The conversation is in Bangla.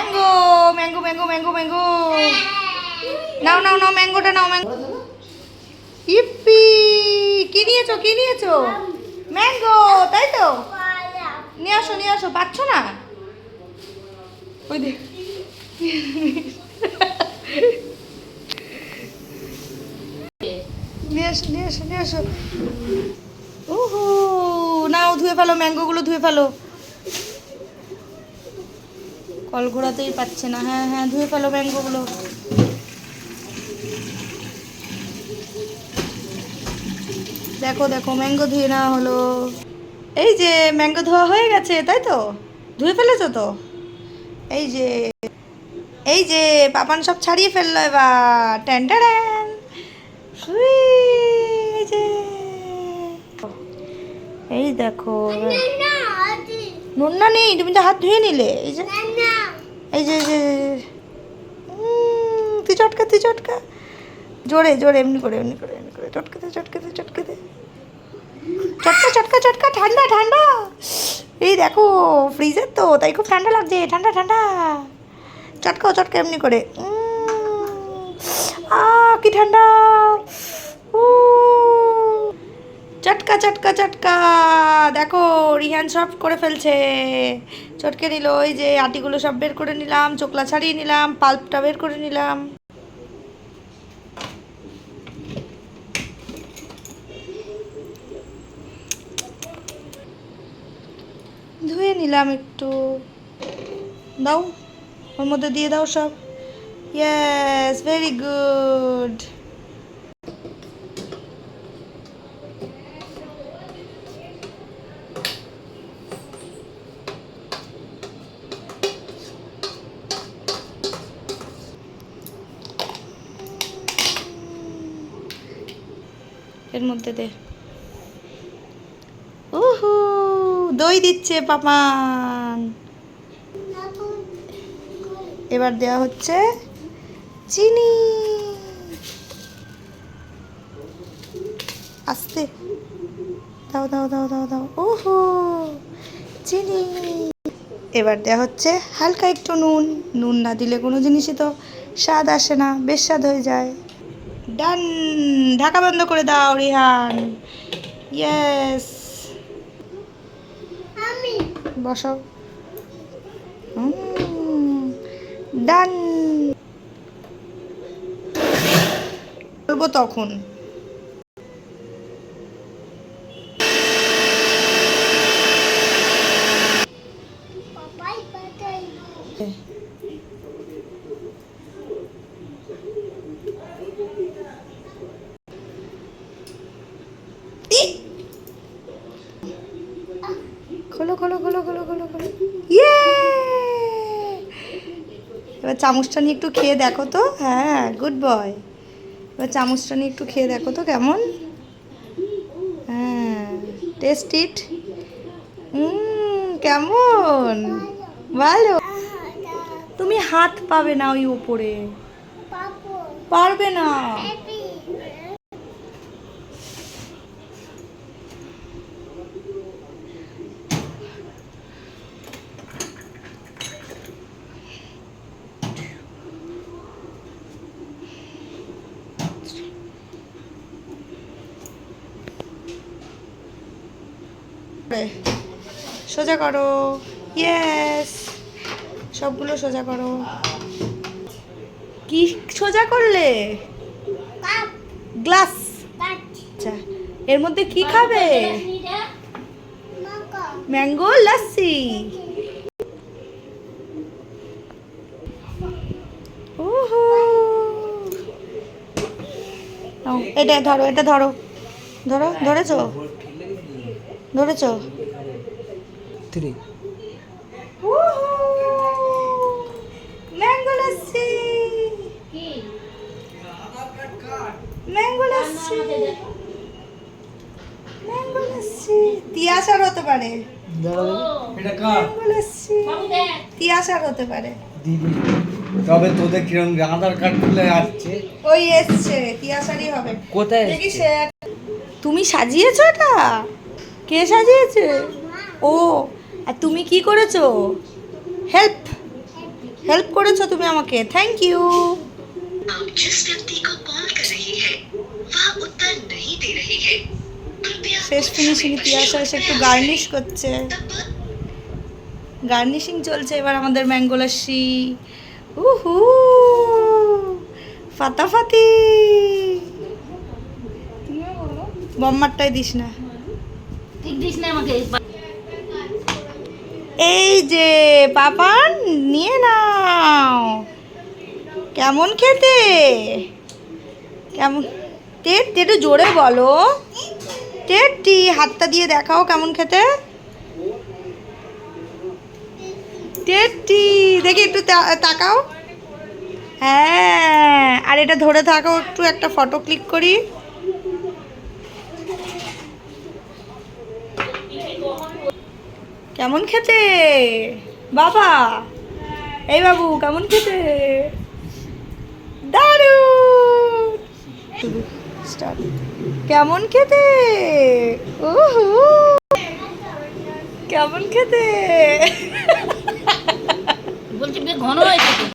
Mango mango mango mango mango. নাও নাও নাও, ম্যাঙ্গোটা নাও, ম্যাঙ্গো। ইপ্পি, কি নিয়েছো কি নিয়েছো? ম্যাঙ্গো, তাই তো? নিয়ে আসো নিয়ে আসো, পাচ্ছ না? ওই দেখ নিয়ে আসো নাও, ধুয়ে ফেলো, ম্যাঙ্গোগুলো ধুয়ে ফেলো। কল ঘোরাতেই পাচ্ছে না। হ্যাঁ হ্যাঁ ধুয়ে ফেলো ম্যাঙ্গোগুলো দেখো দেখো ম্যাঙ্গো ধুয়ে নেওয়া হলো। এই যে ম্যাঙ্গো ধোয়া হয়ে গেছে তাই তো? ধুয়ে ফেলেছো তো? এই যে এই যে পাপান সব ছাড়িয়ে ফেলল এবার। ট্যান ট্যান এই যে। এই দেখো। নোনা নেই তুমি তো হাত ধুয়ে নিলে। এই যে। এই যে তুই চটকা তুই চটকা। জোরে জোরে, এমনি করে এমনি করে এমনি করে। চটকে দে চটকে দে চটকে দে। চটকা চটকা চটকা, ঠান্ডা ঠান্ডা। এই দেখো ফ্রিজের তো, তাই খুব ঠান্ডা লাগছে। ঠান্ডা ঠান্ডা। চটকাও, চটকা, এমনি করে। আ কি ঠান্ডা। চটকা চটকা চটকা। দেখো রিহান সব করে ফেলছে। চটকে নিল ওই যে আটিগুলো সব বের করে নিলাম চোকলা ছাড়িয়ে নিলাম, পাল্পটা বের করে নিলাম। ধুয়ে নিলাম একটু। দাও, ওর মধ্যে দিয়ে দাও সব। ইয়েস ভেরি গুড এর মধ্যে দে। উহু, দই দিচ্ছে পাপান। এবার দেওয়া হচ্ছে চিনি। আস্তে। দাও দাও দাও দাও দাও। ওহো চিনি। এবার দেওয়া হচ্ছে হালকা একটু নুন। নুন না দিলে কোনো জিনিসই তো স্বাদ আসে না, বেশ স্বাদ হয়ে যায়। ডান ঢাকা বন্ধ করে দাও রিহান। ইয়েস বসাও। ডান বলব তখন। খোলো খোলো খোলো খোলো খোলো খোলো। ইয়ে এবার চামচটা নিয়ে একটু খেয়ে দেখো তো। হ্যাঁ গুড বয় এবার চামচটা নিয়ে একটু খেয়ে দেখো তো কেমন। হ্যাঁ টেস্ট ইট কেমন? ভালো। তুমি হাত পাবে না ওই উপরে। পারবে না। সোজা করো। ইয়েস সবগুলো সোজা করো। কি সোজা করলে? গ্লাস আচ্ছা এর মধ্যে কি খাবে? ম্যাঙ্গো লাসি এটা ধরো এটা ধরো। ধরো, ধরেছো? ধরেছো? Three mango lassi mango lassi mango lassi তিয়াসার হতে পারে। তিয়াসার হতে পারে। দিদি তবে তোদের কিরম আধার কার্ড খুলে আসছে? ওই এসছে তিয়াসারই হবে। কোথায় দেখি সে তুমি সাজিয়েছো এটা? কে সাজিয়েছে? ও আর তুমি কি করেছ? হেল্প হেল্প করেছ তুমি আমাকে থ্যাংক ইউ শেষ ফিনিশিং পিয়াসা এসে একটু গার্নিশ করছে। গার্নিশিং চলছে এবার আমাদের ম্যাঙ্গো লাসি উহু ফাতাফাতি। বম্মারটাই দিস না। এই যে, পাপান, নিয়ে নাও। কেমন খেতে? কেমন টেট একটু জোরে বলো। টেটটি হাতটা দিয়ে দেখাও কেমন খেতে। টেটটি দেখি একটু তাকাও। হ্যাঁ আর এটা ধরে থাকো একটু একটা ফটো ক্লিক করি। কেমন খেতে? বাবা, এই বাবু, কেমন খেতে? দারু. কেমন খেতে? কেমন খেতে? বলছি ঘন হয়েছে।